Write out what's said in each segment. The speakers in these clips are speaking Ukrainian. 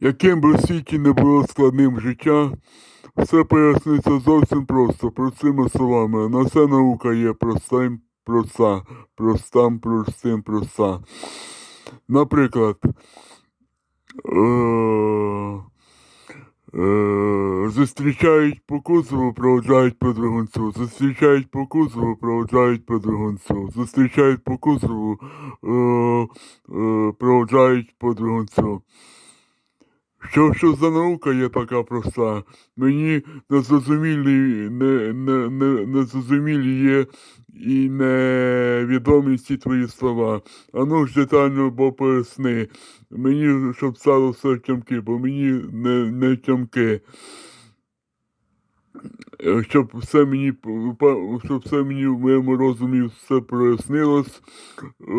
Яким би в світі не було складним життя, все поясниться зовсім просто, простими словами. На все наука є проста, проста, простам, простим, проста. Наприклад, е- е- зустрічають по кузову, проводжають по двигунцю, зустрічають по кузову, проводжають по двигунцю, зустрічають по кузову, е- проводжають по двигунцю. Що, що за наука є така проста? Мені незрозумілі, не, не, не, незрозумілі є і невідомі всі твої слова. А ну ж детально бо поясни. Мені, щоб стало все тямки, бо мені не, не тямки. Е, Щоб все мені щоб все мені в моєму розумі все прояснилось, е,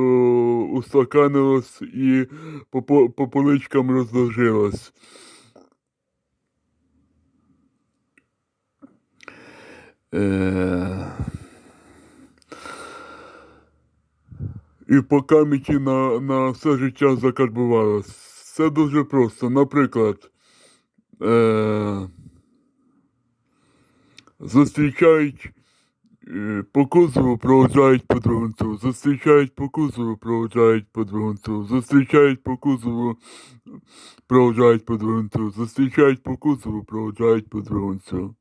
устаканилось і по, по, по поличкам розложилось. Е... І по каміті на, на все життя закарбувалось. Все дуже просто. Наприклад, е... зустрічають е, по кузову, проводжають по двигунцю, зустрічають по кузову, проводжають по двигунцю, зустрічають по кузову, проводжають по двигунцю, зустрічають по кузову, проводжають по двигунцю.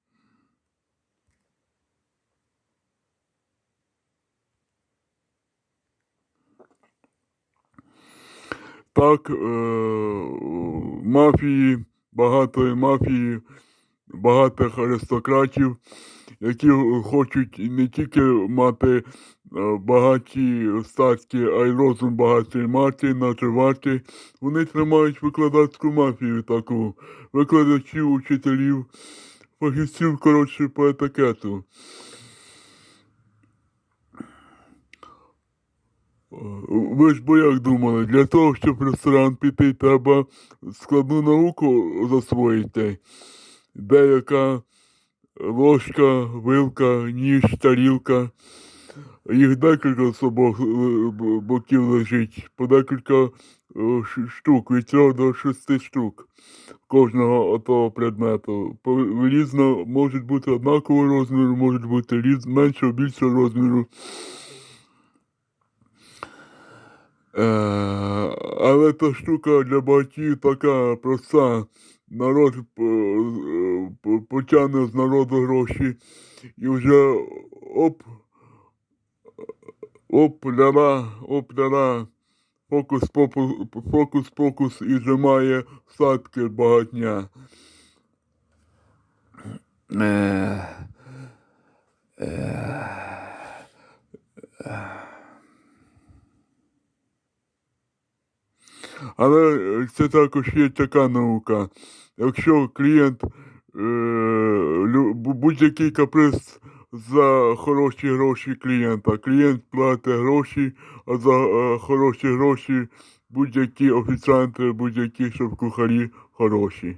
Так, е, мафії, багатої мафії, багатих аристократів, які хочуть не тільки мати е, багаті статки, а й розум багатої мати, наживати. Вони тримають викладацьку мафію таку, викладачів, учителів, фахівців, коротше, по етикету. Ви ж бо як думали, для того, щоб в ресторан піти, треба складну науку засвоїти. Деяка ложка, вилка, ніж, тарілка. Їх декілька з обох е, боків лежить, по декілька е, штук, від трьох до шести штук кожного того предмету. Різно можуть бути однакового розміру, можуть бути різ, меншого, більшого розміру. Е, але та штука для багатьів така проста. Народ е, е, потягне з народу гроші і вже оп, оп, ляра, оп, ляра, фокус, фокус, покус і вже має статки багатня. Е, Але е, це також є така наука. Якщо клієнт е, будь-який каприз за хороші гроші клієнта, клієнт платить гроші, а за е, хороші гроші будь-які офіціанти, будь-які щоб кухарі хороші.